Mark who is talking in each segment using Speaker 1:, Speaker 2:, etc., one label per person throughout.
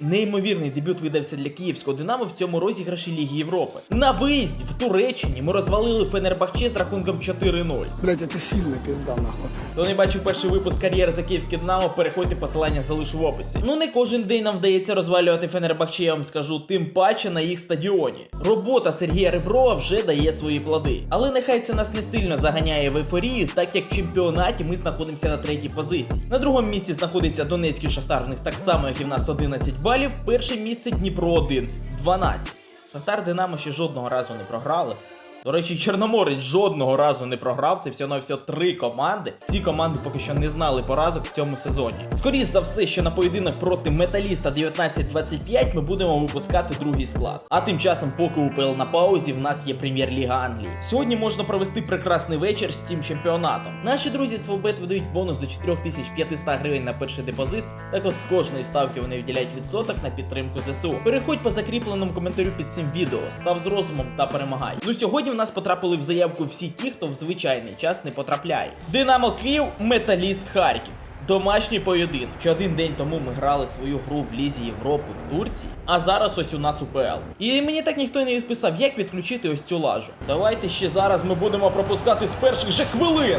Speaker 1: Неймовірний дебют видався для київського Динамо в цьому розіграші Ліги Європи. На виїзді в Туреччині ми розвалили Фенербахче з рахунком 4-0.
Speaker 2: Блять, это сильно пизда нахуй.
Speaker 1: Хто не бачив перший випуск кар'єри за київське Динамо, переходьте посилання залишу в описі. Ну не кожен день нам вдається розвалювати Фенербахче, я вам скажу, тим паче на їх стадіоні. Робота Сергія Реброва вже дає свої плоди. Але нехай це нас не сильно заганяє в ейфорію, так як в чемпіонаті ми знаходимося на третій позиції. На другому місці знаходиться Донецький Шахтар, в них так само, як і в нас 11 балів. Перше місце Дніпро 1 12. Шахтар Динамо ще жодного разу не програли. До речі, Чорноморець жодного разу не програв. Це всього на всього три команди. Ці команди поки що не знали поразок в цьому сезоні. Скоріше за все, що на поєдинок проти металіста 19-25 ми будемо випускати другий склад. А тим часом, поки УПЛ на паузі, в нас є прем'єр-ліга Англії. Сьогодні можна провести прекрасний вечір з цим чемпіонатом. Наші друзі з Фобет видають бонус до 4500 гривень на перший депозит. Також з кожної ставки вони виділяють відсоток на підтримку ЗСУ. Переходь по закріпленому коментарю під цим відео, став з розумом та перемагай. Ну сьогодні в нас потрапили в заявку всі ті, хто в звичайний час не потрапляє. Динамо Київ, Металіст Харків. Домашній поєдинок. Ще один день тому ми грали свою гру в Лізі Європи в Турції, а зараз ось у нас УПЛ. І мені так ніхто й не відписав, як відключити ось цю лажу. Давайте ще зараз ми будемо пропускати з перших же хвилин.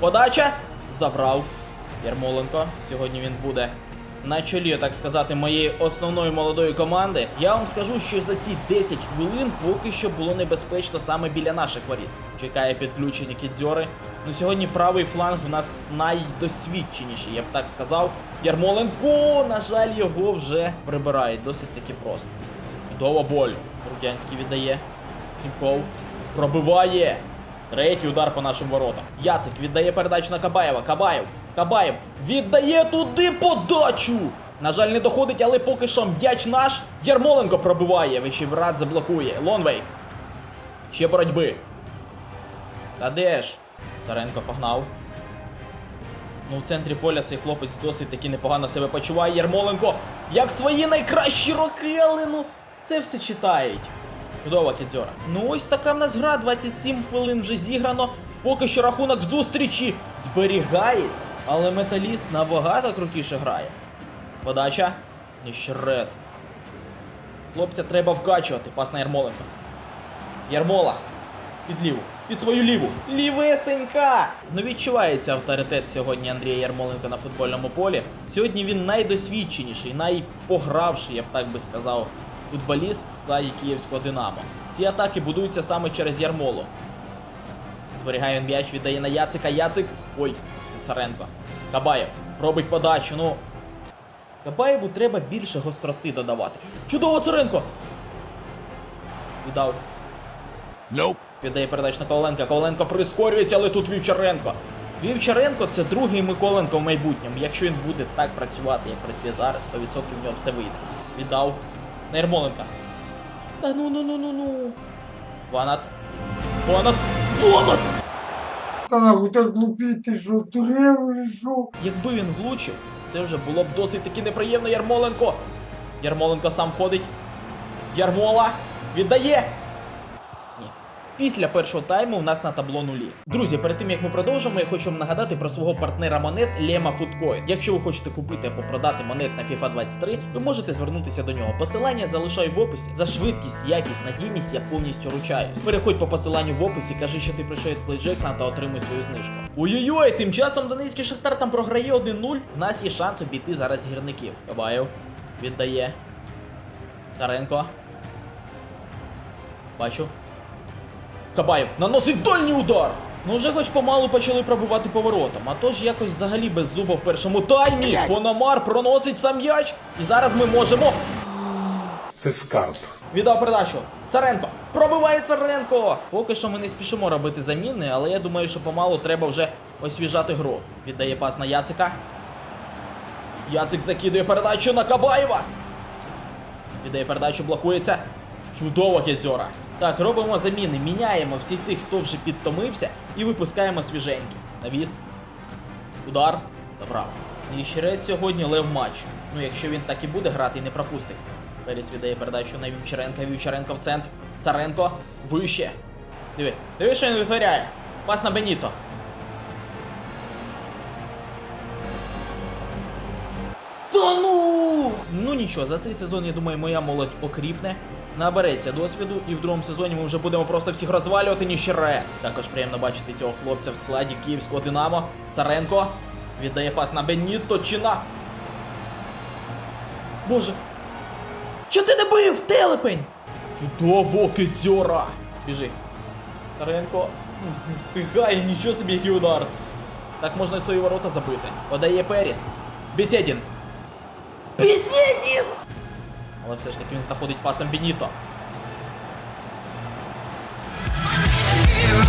Speaker 1: Подача забрав Ярмоленко. Сьогодні він буде на чолі, так сказати, моєї основної молодої команди. Я вам скажу, що за ці 10 хвилин поки що було небезпечно саме біля наших воріт. Чекає підключення кідзьори. Ну сьогодні правий фланг в нас найдосвідченіший, я б так сказав. Ярмоленко, на жаль, його вже прибирають досить таки просто. Чудова боль. Рудянський віддає. Зубков пробиває. Третій удар по нашим воротам. Яцик віддає передачу на Кабаєва. Кабаєв. Кабаєв віддає туди подачу. На жаль, не доходить, але поки що м'яч наш. Ярмоленко пробиває. Вищебрат заблокує. Лонвейк. Ще боротьби. Та де ж? Царенко погнав. Ну, в центрі поля цей хлопець досить таки непогано себе почуває. Ярмоленко, як свої найкращі роки, але ну це все читають. Чудова кідзьора. Ну ось така в нас гра, 27 хвилин вже зіграно. Поки що рахунок зустрічі зберігається, але металіст набагато крутіше грає. Подача. Ніщерет. Хлопця треба вкачувати. Пас на Ярмоленка. Ярмола. Під ліву. Під свою ліву. Лівесенька! Ну відчувається авторитет сьогодні Андрія Ярмоленка на футбольному полі. Сьогодні він найдосвідченіший, найпогравший, я б так би сказав, футболіст в складі київського Динамо. Ці атаки будуються саме через Ярмолу. Зберігає він м'яч, віддає на Яцика. Яцик. Ой, Царенко. Кабаєв. Робить подачу. Ну. Кабаєву треба більше гостроти додавати. Чудово, Царенко! Віддав.
Speaker 3: Nope.
Speaker 1: Віддає передачу на Коваленка. Коваленко прискорюється, але тут Вівчаренко. Вівчаренко це другий Миколенко в майбутньому. Якщо він буде так працювати, як працює зараз, 100% в нього все вийде. Віддав на Ярмоленка. Та ну ну ну ну ну. Ванат. Ванат. Ванат!
Speaker 2: Та нахуй так глупі, ти що, дурев или що?
Speaker 1: Якби він влучив, це вже було б досить таки неприємно Ярмоленко. Ярмоленко сам ходить. Ярмола віддає. Після першого тайму у нас на табло нулі. Друзі, перед тим як ми продовжимо, я хочу вам нагадати про свого партнера монет Lema Foodcoin. Якщо ви хочете купити або продати монет на FIFA 23, ви можете звернутися до нього. Посилання залишаю в описі. За швидкість, якість, надійність я повністю ручаюсь. Переходь по посиланню в описі, кажи, що ти прийшов від PlayJackson та отримуй свою знижку. Ой-ой-ой, тим часом Донецький Шахтар там програє 1-0. У нас є шанс обійти зараз гірників. Кабаєв віддає. Царенко. Бачу. Кабаєв наносить дальній удар. Ну вже хоч помалу почали пробивати поворотом, а то ж якось взагалі без зуба в першому таймі. Пономар проносить сам м'яч. І зараз ми можемо.
Speaker 3: Це скарб.
Speaker 1: Віддав передачу. Царенко. Пробиває Царенко. Поки що ми не спішимо робити заміни, але я думаю, що помалу треба вже освіжати гру. Віддає пас на Яцика. Яцик закидує передачу на Кабаєва. Віддає передачу, блокується. Чудово, Кедзьора. Так, робимо заміни, міняємо всіх тих, хто вже підтомився, і випускаємо свіженьких. Навіс. Удар. Забрав. Ніщерець сьогодні лев матчу. Ну, якщо він так і буде грати і не пропустить. Перес віддає передачу на Вівчаренка. Вівчаренко в центр. Царенко вище. Диви, диви, що він витворяє. Пас на Беніто. Та ну! Ну нічого, за цей сезон, я думаю, моя молодь окріпне, набереться досвіду, і в другому сезоні ми вже будемо просто всіх розвалювати ніщере. Також приємно бачити цього хлопця в складі київського Динамо. Царенко віддає пас на Беніто чи на. Боже. Що ти не бив, телепень? Чудово, кидзьора! Біжи. Царенко м, не встигає, нічого собі, який удар. Так можна і свої ворота забити. Подає Періс. Бесєдін. Бесєдін! Але все ж таки він знаходить пасом Беніто.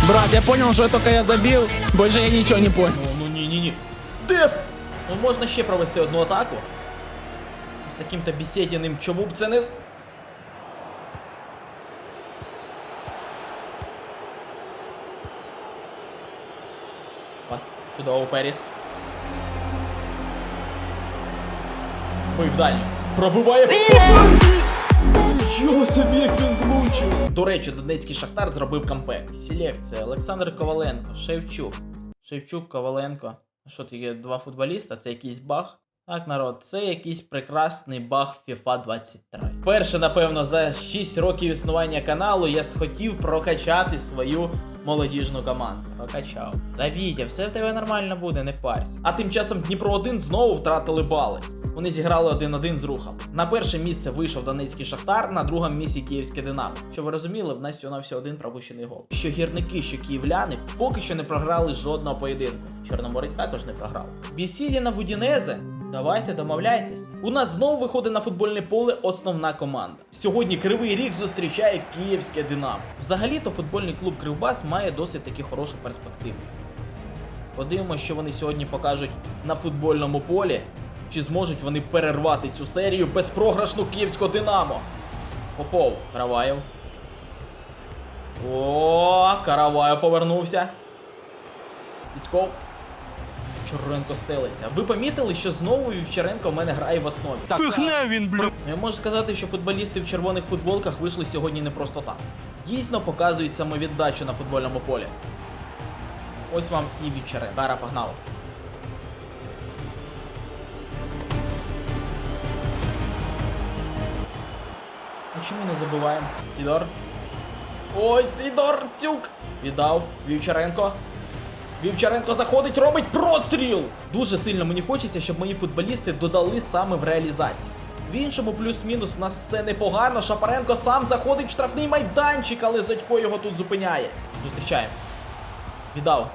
Speaker 4: Брат, я понял, что только я забил, больше я ничего не понял.
Speaker 1: Ну, ну ні, ні, ні. Деф! Ну можна ще провести одну атаку. З таким-то бесєдіним, чому б це не. Пас. Чудово, Періс. Бив дальню. Пробиває Нічого собі, як він влучив. До речі, Донецький Шахтар зробив кампек. Селекція. Олександр Коваленко, Шевчук. Шевчук, Коваленко. Що що є два футболіста? Це якийсь баг? Так, народ, це якийсь прекрасний баг FIFA 23. Перше, напевно, за 6 років існування каналу я схотів прокачати свою молодіжну команду. Прокачав. Та Вітя, все в тебе нормально буде, не парься. А тим часом Дніпро 1 знову втратили бали. Вони зіграли 1-1 з рухом. На перше місце вийшов Донецький Шахтар, на другому місці Київське Динамо. Що ви розуміли, в нас на всього один пропущений гол. Що гірники, що київляни поки що не програли жодного поєдинку. Чорноморець також не програв. Бісідіна в Удінезе. Давайте домовляйтесь. У нас знову виходить на футбольне поле основна команда. Сьогодні Кривий Ріг зустрічає Київське Динамо. Взагалі-то футбольний клуб Кривбас має досить таки хорошу перспективу. Подивимося, що вони сьогодні покажуть на футбольному полі. Чи зможуть вони перервати цю серію безпрограшну київського Динамо? Попов, Караваєв. О, Караваєв повернувся. Віцьков. Вівчаренко стелиться. Ви помітили, що знову Вівчаренко в мене грає в основі?
Speaker 5: Пихне він, блю.
Speaker 1: Ну, Я можу сказати, що футболісти в червоних футболках вийшли сьогодні не просто так. Дійсно показують самовіддачу на футбольному полі. Ось вам і Вівчаренко. Кара погнав. А чому не забуваємо? Сідор. Ой, Сідор Тюк! Віддав. Вівчаренко. Вівчаренко заходить, робить простріл! Дуже сильно мені хочеться, щоб мої футболісти додали саме в реалізації. В іншому плюс-мінус у нас все непогано. Шапаренко сам заходить в штрафний майданчик, але Зодько його тут зупиняє. Зустрічаємо. Віддав.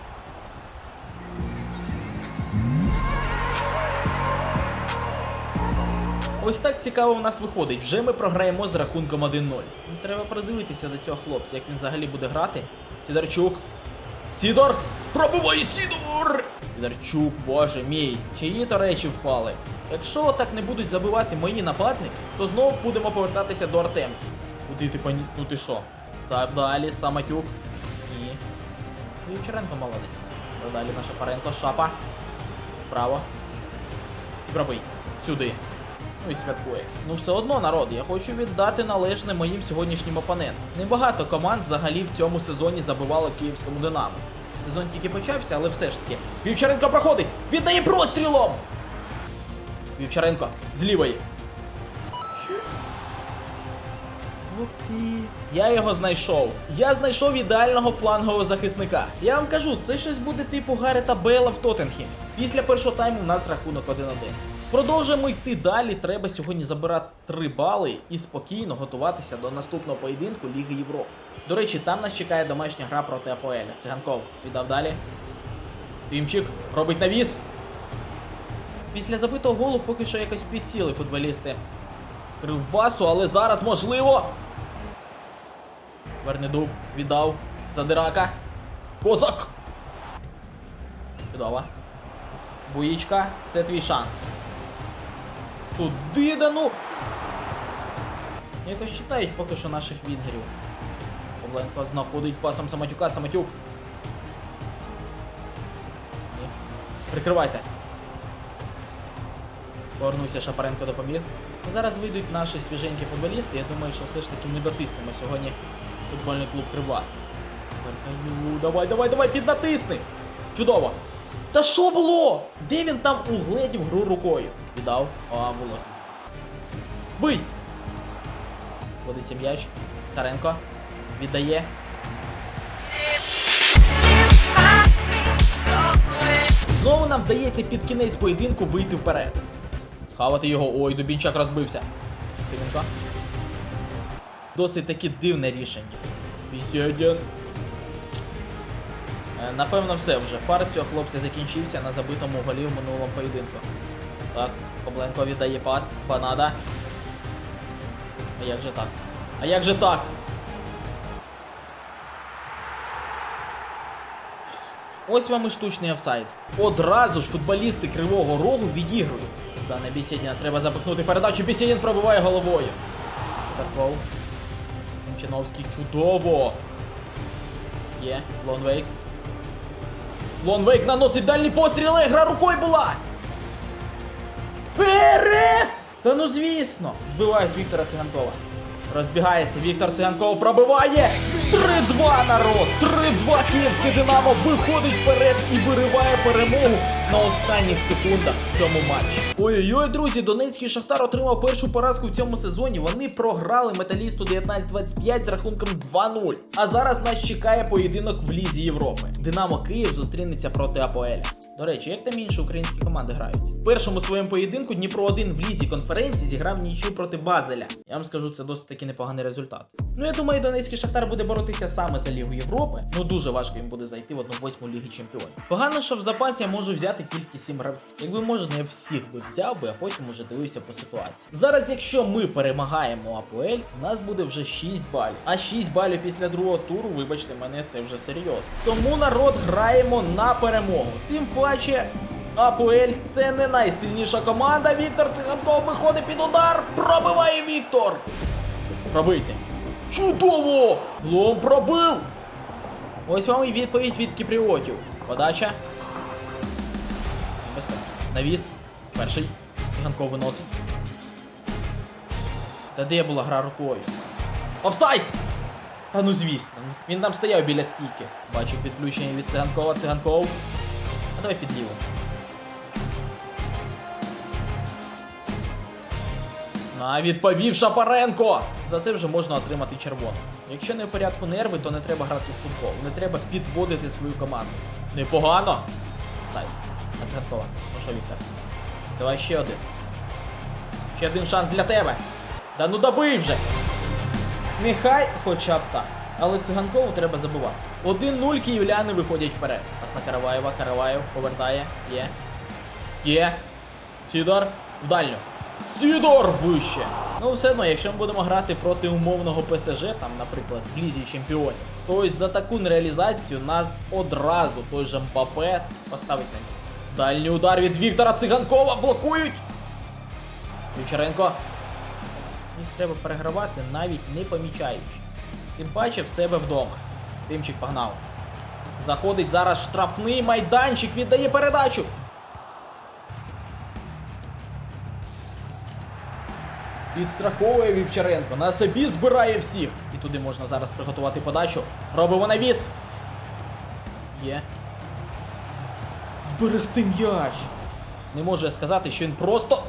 Speaker 1: Ось так цікаво в нас виходить. Вже ми програємо з рахунком 1-0. Ну, треба придивитися до цього хлопця, як він взагалі буде грати. Сідорчук. Сідор! Пробиває Сідор! Сідорчук, боже мій, чиї то речі впали. Якщо так не будуть забивати мої нападники, то знову будемо повертатися до Артем. Куди ти пані. Ну ти що? Так, далі, Саматюк. Ні. Вівчаренко молодець. Далі наша Паренко, шапа. Право. Пробий. Сюди. Ну і святкує. Ну все одно, народ, я хочу віддати належне моїм сьогоднішнім опонентам. Небагато команд взагалі в цьому сезоні забивало київському Динамо. Сезон тільки почався, але все ж таки. Вівчаренко проходить! Віддає прострілом! Вівчаренко з лівої. Я його знайшов. Я знайшов ідеального флангового захисника. Я вам кажу, це щось буде типу Гарета Бейла в Тоттенхімі. Після першого тайму у нас рахунок 1-1. Продовжуємо йти далі. Треба сьогодні забирати 3 бали і спокійно готуватися до наступного поєдинку Ліги Європи. До речі, там нас чекає домашня гра проти Апоеля. Циганков віддав далі. Тимчик робить навіс. Після забитого голу поки що якось підсіли футболісти Кривбасу, але зараз можливо. Вернедуб віддав. Задирака. Козак. Чудово. Буїчка, це твій шанс. Туди да ну. Якось читають поки що наших вінгерів. Павленко знаходить пасом Саматюка, Саматюк. Ні. Прикривайте. Повернувся Шапаренко допоміг. Зараз вийдуть наші свіженькі футболісти. Я думаю, що все ж таки ми дотиснемо сьогодні футбольний клуб Кривбас. Давай, давай, давай, піднатисни! Чудово! Та що було? Де він там угледів гру рукою? Віддав. Волосність. Бий! Водиться м'яч. Царенко. Віддає. Знову нам вдається під кінець поєдинку вийти вперед. Схавати його. Ой, Дубінчак розбився. Стивенко. Досить таки дивне рішення. Пісядян. Е, Напевно, все вже. Фарт цього хлопця закінчився на забитому голі в минулому поєдинку. Так, Кобленко віддає пас. Банада. А як же так? А як же так? Ось вам і штучний офсайд. Одразу ж футболісти Кривого Рогу відігрують. Да, на Бісєдіна треба запихнути передачу. Бісєдін пробиває головою. Карпов. Чиновський чудово. Є, Лонвейк. Лонвейк наносить дальній постріл, але гра рукою була. ПРФ! Та ну звісно! Збивають Віктора Циганкова. Розбігається, Віктор Циганков пробиває! 3-2 народ! 3-2 київське Динамо виходить вперед і вириває перемогу на останніх секундах в цьому матчі. Ой-ой-ой, друзі, Донецький Шахтар отримав першу поразку в цьому сезоні. Вони програли металісту 19-25 з рахунком 2-0. А зараз нас чекає поєдинок в Лізі Європи. Динамо Київ зустрінеться проти Апоеля. До речі, як там інші українські команди грають? В першому своєму поєдинку Дніпро 1 в лізі конференції зіграв нічю проти Базеля. Я вам скажу, це досить таки непоганий результат. Ну я думаю, Донецький Шахтар буде боротися саме за Лігу Європи. Ну дуже важко їм буде зайти в одну восьму Ліги Чемпіонів. Погано, що в запасі я можу взяти тільки 7 гравців. Якби можна, я всіх би взяв би, а потім уже дивився по ситуації. Зараз, якщо ми перемагаємо АПЛ, у нас буде вже 6 балів. А 6 балів після другого туру, вибачте мене, це вже серйозно. Тому народ граємо на перемогу. Тим паче. АПЛ це не найсильніша команда. Віктор Циганков виходить під удар. Пробиває Віктор. Пробити. Чудово! Лом пробив! Ось вам і відповідь від кіпріотів. Подача. Небезпечно. Навіс. Перший. Циганков виносить. Та де була гра рукою? Офсайд! Та ну звісно. Він там стояв біля стійки. Бачу підключення від циганкова. Циганков. Давай під ліву. А відповів Шапаренко! За це вже можна отримати червону. Якщо не в порядку нерви, то не треба грати в футбол. Не треба підводити свою команду. Непогано. Сайт. А Циганкова. Ну що, Віктор? Давай ще один. Ще один шанс для тебе. Да ну добий вже! Нехай хоча б так. Але циганкову треба забувати. 1-0 київляни виходять вперед. Пас на Караваєва, Караваєв повертає. Є. Є. Сідор в дальню. Сідор вище. Ну, все одно, якщо ми будемо грати проти умовного ПСЖ, там, наприклад, в Лізі Чемпіонів, то ось за таку нереалізацію нас одразу той же Мбапе поставить на місце. Дальній удар від Віктора Циганкова блокують. Вівчаренко. Їх треба перегравати, навіть не помічаючи. Тим паче в себе вдома. Тимчик погнав. Заходить зараз штрафний майданчик, віддає передачу. Підстраховує Вівчаренко, на собі збирає всіх. І туди можна зараз приготувати подачу. Робимо навіс. Є. Зберегти м'яч. Не можу я сказати, що він просто.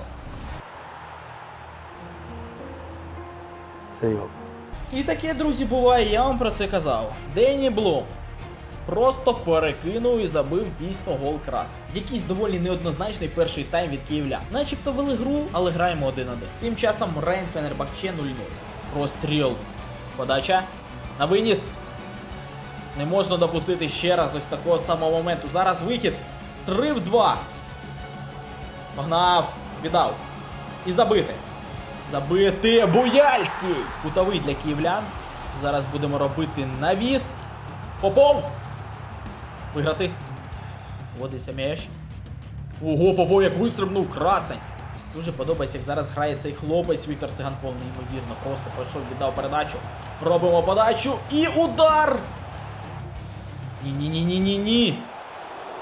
Speaker 1: І таке, друзі, буває, я вам про це казав. Дені Блум просто перекинув і забив дійсно гол крас. Якийсь доволі неоднозначний перший тайм від київлян. Начебто вели гру, але граємо 1-1. Тим часом Рейн Фенербахче 0-0. Простріл. Подача. На виніс. Не можна допустити ще раз ось такого самого моменту. Зараз вихід. 3 в 2. Погнав. Віддав. І забити. Забити Буяльський! Кутовий для київлян. Зараз будемо робити навіс. Попов! Виграти. Водиться м'яч. Ого, Попов як вистрибнув красень. Дуже подобається, як зараз грає цей хлопець Віктор Циганков, неймовірно, просто пройшов, віддав передачу. Робимо подачу і удар! Ні-ні-ні-ні-ні-ні.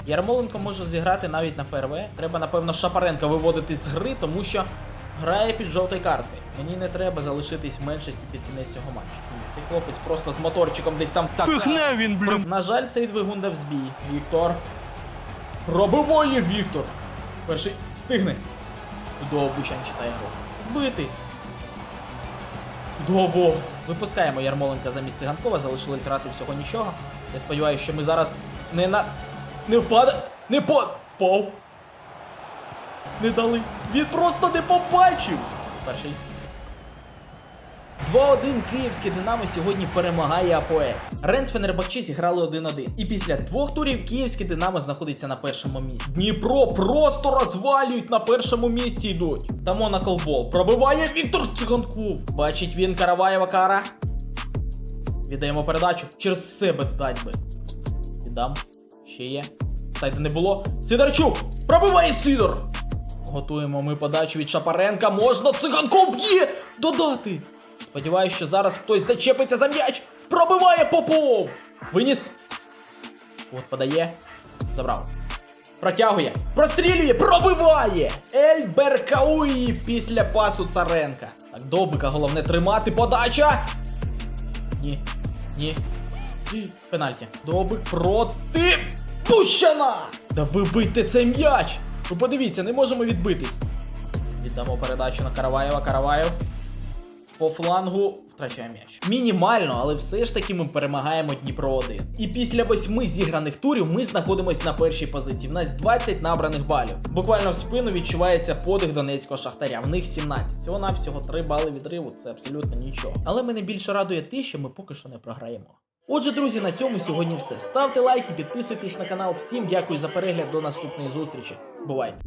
Speaker 1: Ярмоленко може зіграти навіть на ФРВ. Треба, напевно, Шапаренка виводити з гри, тому що грає під жовтою карткою. Мені не треба залишитись в меншості під кінець цього матчу. Цей хлопець просто з моторчиком десь там.
Speaker 5: Пихне він, блін.
Speaker 1: На жаль, цей двигун дав збій. Віктор. Пробиває Віктор. Перший встигне. Чудово Бущан читає гру. Збитий. Чудово! Випускаємо Ярмоленка замість циганкова, залишилось грати всього нічого. Я сподіваюся, що ми зараз не на. не впаде. Не по. Впав. Не дали. Він просто не побачив. Перший. 2-1 київське Динамо сьогодні перемагає АПОЕ. Рен з Фенербахчі зіграли 1-1. І після двох турів київське Динамо знаходиться на першому місці. Дніпро просто розвалюють на першому місці йдуть. Дамо на колбол. Пробиває Віктор Циганков. Бачить він Караваєва кара. Віддаємо передачу. Через себе дать би. Віддам. Ще є. Сайда не було. Сидорчук! Пробиває Сидор! Готуємо ми подачу від Шапаренка. Можна циганков б'є! Додати! Сподіваюсь, що зараз хтось зачепиться за м'яч. Пробиває Попов! Виніс. От подає. Забрав. Протягує. Прострілює. Пробиває! Ель Беркауї після пасу Царенка. Так, Довбика головне тримати. Подача. Ні. Ні. Пенальті. Довбик проти Пущана! Да вибийте цей м'яч! Ви подивіться, не можемо відбитись. Віддамо передачу на Караваєва. Караваєв. По флангу втрачає м'яч. Мінімально, але все ж таки ми перемагаємо Дніпро 1. І після восьми зіграних турів ми знаходимось на першій позиції. В нас 20 набраних балів. Буквально в спину відчувається подих донецького шахтаря. В них 17. Всього навсього 3 бали відриву. Це абсолютно нічого. Але мене більше радує те, що ми поки що не програємо. Отже, друзі, на цьому сьогодні все. Ставте лайки, підписуйтесь на канал. Всім дякую за перегляд. До наступної зустрічі. Бувайте!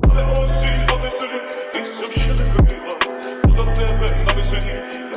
Speaker 5: Осінь